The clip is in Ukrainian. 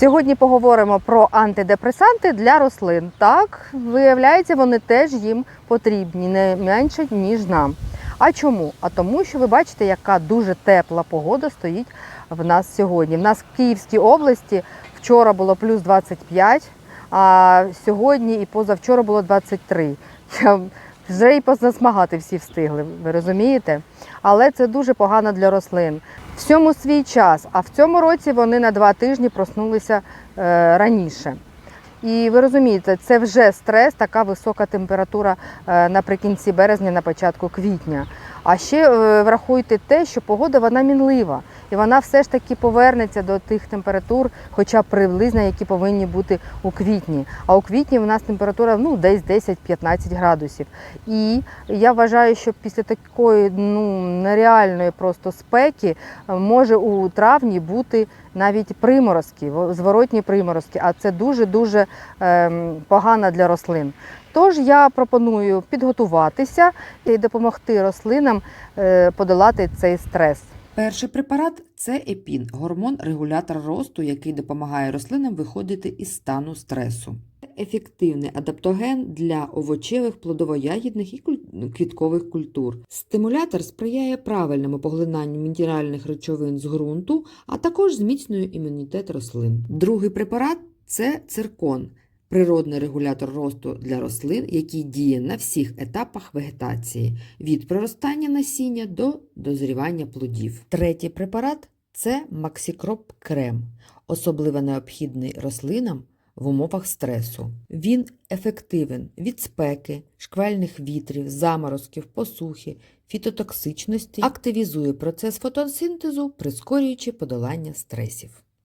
Сьогодні поговоримо про антидепресанти для рослин. Так, виявляється, вони теж їм потрібні не менше, ніж нам. А чому? А тому, що ви бачите, яка дуже тепла погода стоїть в нас сьогодні. В нас в Київській області вчора було плюс 25, а сьогодні і позавчора було 23. Я вже і позасмагати всі встигли, ви розумієте? Але це дуже погано для рослин. Всьому свій час, а в цьому році вони на два тижні проснулися е, раніше. І ви розумієте, це вже стрес, така висока температура е, наприкінці березня, на початку квітня. А ще е, врахуйте те, що погода вона мінлива, і вона все ж таки повернеться до тих температур, хоча приблизно, які повинні бути у квітні. А у квітні в нас температура ну, десь 10-15 градусів. І я вважаю, що після такої ну, нереальної просто спеки е, може у травні бути навіть приморозки, зворотні приморозки, а це дуже-дуже ем, погано для рослин. Тож я пропоную підготуватися і допомогти рослинам е, подолати цей стрес. Перший препарат це епін, гормон-регулятор росту, який допомагає рослинам виходити із стану стресу. Ефективний адаптоген для овочевих, плодово-ягідних і куль- квіткових культур. Стимулятор сприяє правильному поглинанню мінеральних речовин з ґрунту, а також зміцнює імунітет рослин. Другий препарат це циркон. Природний регулятор росту для рослин, який діє на всіх етапах вегетації від проростання насіння до дозрівання плодів. Третій препарат це Максікроп крем, особливо необхідний рослинам в умовах стресу. Він ефективен від спеки, шквальних вітрів, заморозків, посухи, фітотоксичності, активізує процес фотосинтезу, прискорюючи подолання стресів.